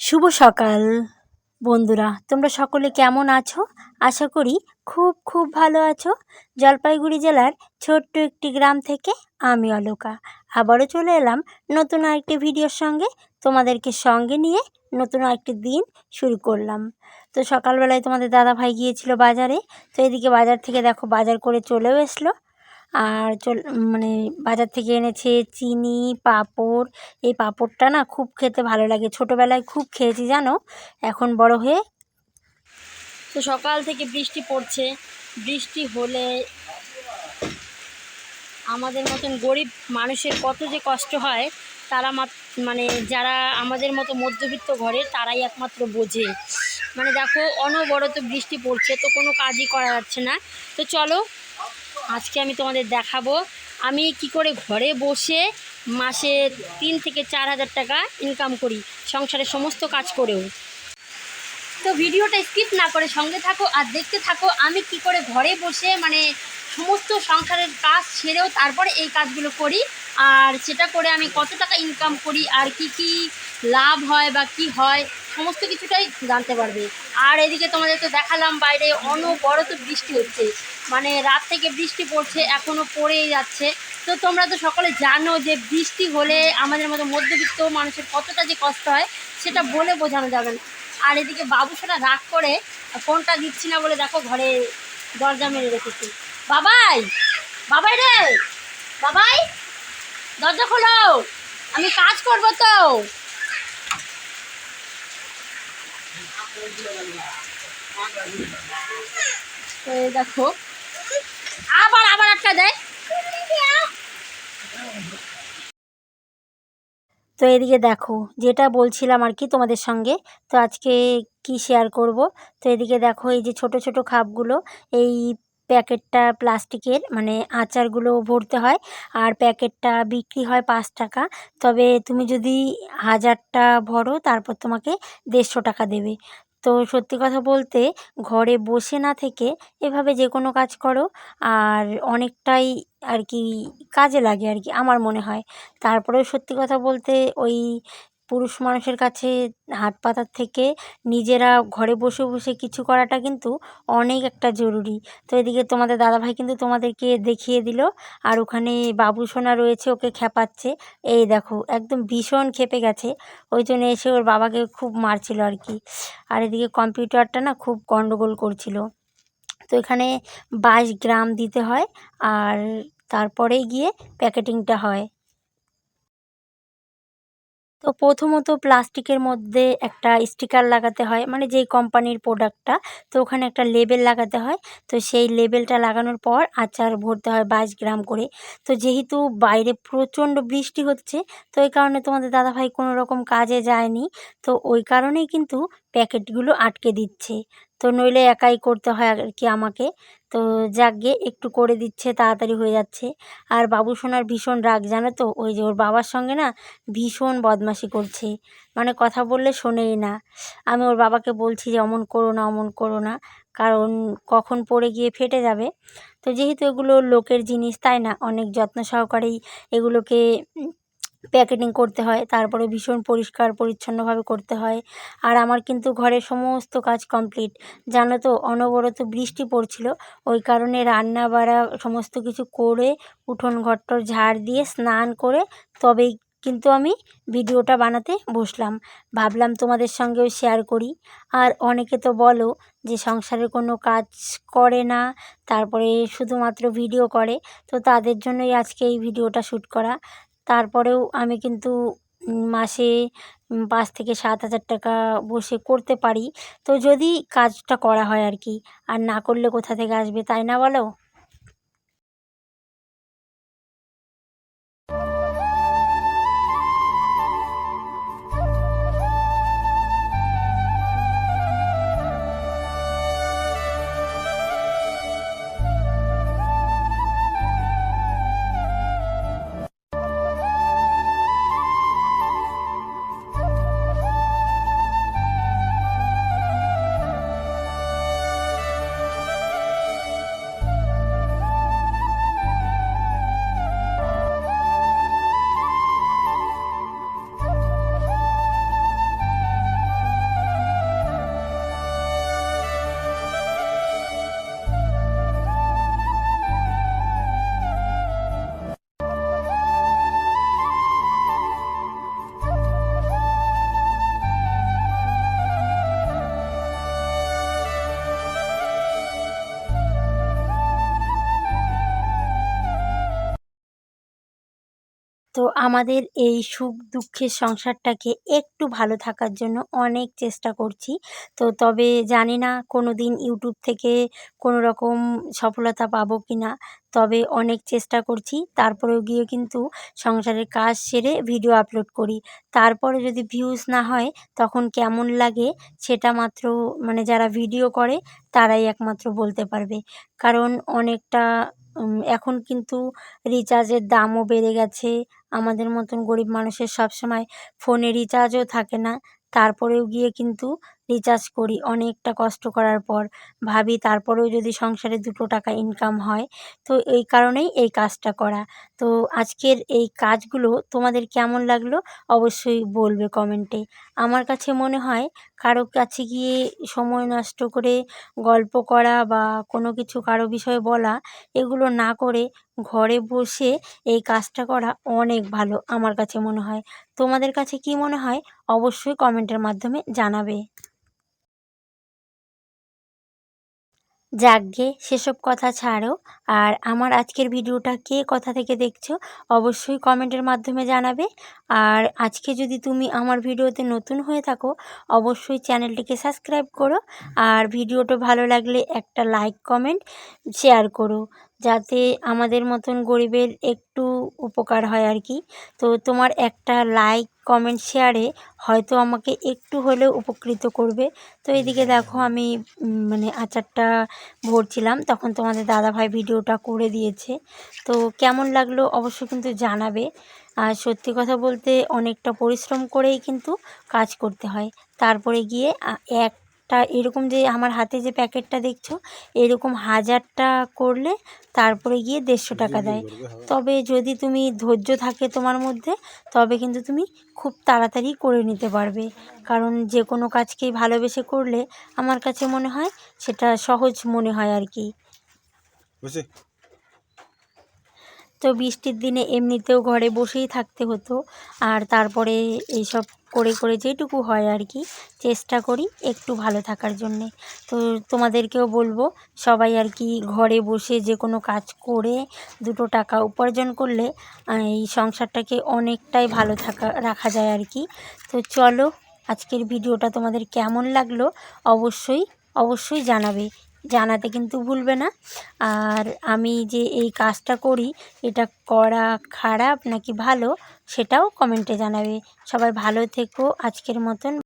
শুভ সকাল, বন্ধুরা। তোমরা সকলে কেমন আছো? আশা করি খুব খুব ভালো আছো। জলপাইগুড়ি জেলার ছোট্ট একটি গ্রাম থেকে আমি অলোকা। আবারও চলে এলাম নতুন আরেকটি ভিডিওর সঙ্গে। তোমাদেরকে সঙ্গে নিয়ে নতুন আরেকটি দিন শুরু করলাম। তো সকালবেলায় তোমাদের দাদা ভাই গিয়েছিল বাজারে। তো এদিকে বাজার থেকে দেখো বাজার করে চলেও এসলো। আর চল মানে বাজার থেকে এনেছে চিনি, পাঁপড়। এই পাঁপড়টা না খুব খেতে ভালো লাগে। ছোটোবেলায় খুব খেয়েছি, জানো? এখন বড় হয়ে তো সকাল থেকে বৃষ্টি পড়ছে। বৃষ্টি হলে আমাদের মতন গরিব মানুষের কত যে কষ্ট হয়, তারা মানে যারা আমাদের মতো মধ্যবিত্ত ঘরে, তারাই একমাত্র বোঝে। মানে দেখো, অনবরত বৃষ্টি পড়ছে, তো কোনো কাজই করা যাচ্ছে না। তো চলো আজকে আমি তোমাদের দেখাবো। আমি কি করে ঘরে বসে মাসে তিন থেকে চার হাজার টাকা ইনকাম করি, সংসারের সমস্ত কাজ করেও। তো ভিডিওটা স্কিপ না করে সঙ্গে থাকো আর দেখতে থাকো আমি কি করে ঘরে বসে মানে সমস্ত সংসারের কাজ ছেড়েও তারপরে এই কাজগুলো করি আর সেটা করে আমি কত টাকা ইনকাম করি আর কি কি লাভ হয় বা কি হয় সমস্ত কিছুটাই জানতে পারবে। আর এদিকে তোমাদেরকে দেখালাম বাইরে অনবরত বৃষ্টি হচ্ছে। মানে রাত থেকে বৃষ্টি পড়ছে এখনও পড়েই যাচ্ছে। তো তোমরা তো সকলে জানো যে বৃষ্টি হলে আমাদের মতো মধ্যবিত্ত মানুষের কতটা যে কষ্ট হয়, সেটা বলে বোঝানো যাবে না। আর এদিকে বাবু সেটা রাগ করে, ফোনটা দিচ্ছি না বলে দেখো ঘরে দরজা মেরে রেখেছি। বাবাই! বাবাই রে! বাবাই! দরজা খোলো! আমি কাজ করব তো। তো এই দেখো। আবার আবার দেয়। তো এদিকে দেখো, যেটা বলছিলাম আর কি তোমাদের সঙ্গে, তো আজকে কি শেয়ার করব? তো এদিকে দেখো, এই যে ছোট ছোট খাপগুলো, এই প্যাকেটটা প্লাস্টিকের মানে আচারগুলো ভরতে হয়, আর প্যাকেটটা বিক্রি হয় পাঁচ টাকা। তবে তুমি যদি হাজারটা ভরো, তারপর তোমাকে দেড়শো টাকা দেবে। তো সত্যি কথা বলতে ঘরে বসে না থেকে এভাবে যে কোনো কাজ করো। আর অনেকটাই আর কি কাজে লাগে আর কি, আমার মনে হয়। তারপরেও সত্যি কথা বলতে ওই পুরুষ মানুষের কাছে হাত পাতার থেকে নিজেরা ঘরে বসে বসে কিছু করাটা কিন্তু অনেক একটা জরুরি। তো এদিকে তোমাদের দাদাভাই কিন্তু তোমাদেরকে দেখিয়ে দিল। আর ওখানে বাবু সোনা রয়েছে, ওকে খেপাচ্ছে। এই দেখো, একদম ভীষণ খেপে গেছে। ওই জন্য এসে ওর বাবাকে খুব মারছিল আর কি। আর এদিকে কম্পিউটারটা না খুব গন্ডগোল করছিল। তো এখানে বাইশ গ্রাম দিতে হয়। আর তারপরে গিয়ে প্যাকেটিংটা হয়। তো প্রথমত প্লাস্টিকের মধ্যে একটা স্টিকার লাগাতে হয় মানে যেই কোম্পানির প্রোডাক্টটা, তো ওখানে একটা লেবেল লাগাতে হয়। তো সেই লেবেলটা লাগানোর পর আচার ভরতে হয় বাইশ গ্রাম করে। তো যেহেতু বাইরে প্রচণ্ড বৃষ্টি হচ্ছে, তো এই কারণে তোমাদের দাদাভাই কোনো রকম কাজে যায়নি। তো ওই কারণেই কিন্তু প্যাকেটগুলো আটকে দিচ্ছে। তো নইলে একাই করতে হয় আর কি আমাকে। তো যাকগে একটু করে দিচ্ছে, তাড়াতাড়ি হয়ে যাচ্ছে। আর বাবু সোনার ভীষণ রাগ, জানো তো? ওই যে ওর বাবার সঙ্গে না ভীষণ বদমাশি করছে। মানে কথা বললে শোনেই না। আমি ওর বাবাকে বলছি যে, অমন করো না, অমন করো না। কারণ কখন পড়ে গিয়ে ফেটে যাবে। তো যেহেতু এগুলো লোকের জিনিস, তাই না? অনেক যত্ন সহকারেই এগুলোকে প্যাকেটিং করতে হয়, তারপরে ভীষণ পরিষ্কার পরিচ্ছন্নভাবে করতে হয়। আর আমার কিন্তু ঘরের সমস্ত কাজ কমপ্লিট। জানো তো, অনবরত বৃষ্টি পড়ছিল, ওই কারণে রান্না বাড়া সমস্ত কিছু করে উঠোন ঘরটর ঝাড় দিয়ে স্নান করে তবেই কিন্তু আমি ভিডিওটা বানাতে বসলাম। ভাবলাম তোমাদের সঙ্গেও শেয়ার করি। আর অনেকে তো বলো যে সংসারের কোনো কাজ করে না, তারপরে শুধুমাত্র ভিডিও করে, তো তাদের জন্যই আজকে এই ভিডিওটা শ্যুট করা। তারপরেও আমি কিন্তু মাসে পাঁচ থেকে সাত হাজার টাকা বসে করতে পারি। তো যদি কাজটা করা হয় আর কি, আর না করলে কোথা থেকে আসবে তাই না বলো? তো আমাদের এই সুখ দুঃখের সংসারটাকে একটু ভালো থাকার জন্য অনেক চেষ্টা করছি। তো তবে জানি না কোনো দিন ইউটিউব থেকে কোনো রকম সফলতা পাবো কি না তবে অনেক চেষ্টা করছি। তারপরেও গিয়ে কিন্তু সংসারের কাজ সেরে ভিডিও আপলোড করি। তারপরে যদি ভিউজ না হয়, তখন কেমন লাগে সেটা মাত্র মানে যারা ভিডিও করে, তারাই একমাত্র বলতে পারবে। কারণ অনেকটা এখন কিন্তু রিচার্জের দামও বেড়ে গেছে। আমাদের মতন গরিব মানুষের সব সময় ফোনে রিচার্জও থাকে না। তারপরেও গিয়ে কিন্তু রিচার্জ করি অনেকটা কষ্ট করার পর। ভাবি তারপরেও যদি সংসারে দুটো টাকা ইনকাম হয়, তো এই কারণেই এই কাজটা করা। তো আজকের এই কাজগুলো তোমাদের কেমন লাগল অবশ্যই বলবে কমেন্টে। আমার কাছে মনে হয় কারও কাছে গিয়ে সময় নষ্ট করে গল্প করা বা কোনো কিছু কারও বিষয়ে বলা, এগুলো না করে ঘরে বসে এই কাজটা করা অনেক ভালো আমার কাছে মনে হয়। তোমাদের কাছে কি মনে হয় অবশ্যই কমেন্টের মাধ্যমে জানাবে। যাকগে সেসব কথা ছাড়ো। আর আমার আজকের ভিডিওটা কে কথা থেকে দেখছ, অবশ্যই কমেন্টের মাধ্যমে জানাবে। আর আজকে যদি তুমি আমার ভিডিওতে নতুন হয়ে থাকো, অবশ্যই চ্যানেলটিকে সাবস্ক্রাইব করো। আর ভিডিওটা ভালো লাগলে একটা লাইক, কমেন্ট, শেয়ার করো। যাতে আমাদের মতন গরিবের একটু উপকার হয় আর কি। তো তোমার একটা লাইক কমেন্ট শেয়ারে হয়তো আমাকে একটু হলেও উপকৃত করবে। তো এদিকে দেখো আমি মানে আচারটা ভরছিলাম তখন তোমাদের দাদাভাই ভিডিওটা করে দিয়েছে। তো কেমন লাগল অবশ্যই কিন্তু জানাবে। আর সত্যি কথা বলতে অনেকটা পরিশ্রম করেই কিন্তু কাজ করতে হয়। তারপরে গিয়ে একটা এরকম যে আমার হাতে যে প্যাকেটটা দেখছ এরকম হাজারটা করলে তারপরে গিয়ে দেড়শো টাকা দেয়। তবে যদি তুমি ধৈর্য থাকে তোমার মধ্যে তবে কিন্তু তুমি খুব তাড়াতাড়ি করে নিতে পারবে। কারণ যে কোনো কাজকেই ভালোবেসে করলে আমার কাছে মনে হয় সেটা সহজ মনে হয় আর কি। তো বৃষ্টির দিনে এমনিতেও ঘরে বসেই থাকতে হতো। আর তারপরে এইসব করে করে যেটুকু হয় আর কি, চেষ্টা করি একটু ভালো থাকার জন্যে। তো তোমাদেরকেও বলব, সবাই আর কি ঘরে বসে যে কোনো কাজ করে দুটো টাকা উপার্জন করলে এই সংসারটাকে অনেকটাই ভালো থাকা, রাখা যায় আর কি। তো চলো, আজকের ভিডিওটা তোমাদের কেমন লাগল অবশ্যই অবশ্যই জানাবে। জানাতে কিন্তু ভুলবে না। আর আমি যে এই কাজটা করি, এটা করা খারাপ নাকি ভালো, সেটাও কমেন্টে জানাবে। সবাই ভালো থেকো, আজকের মতন।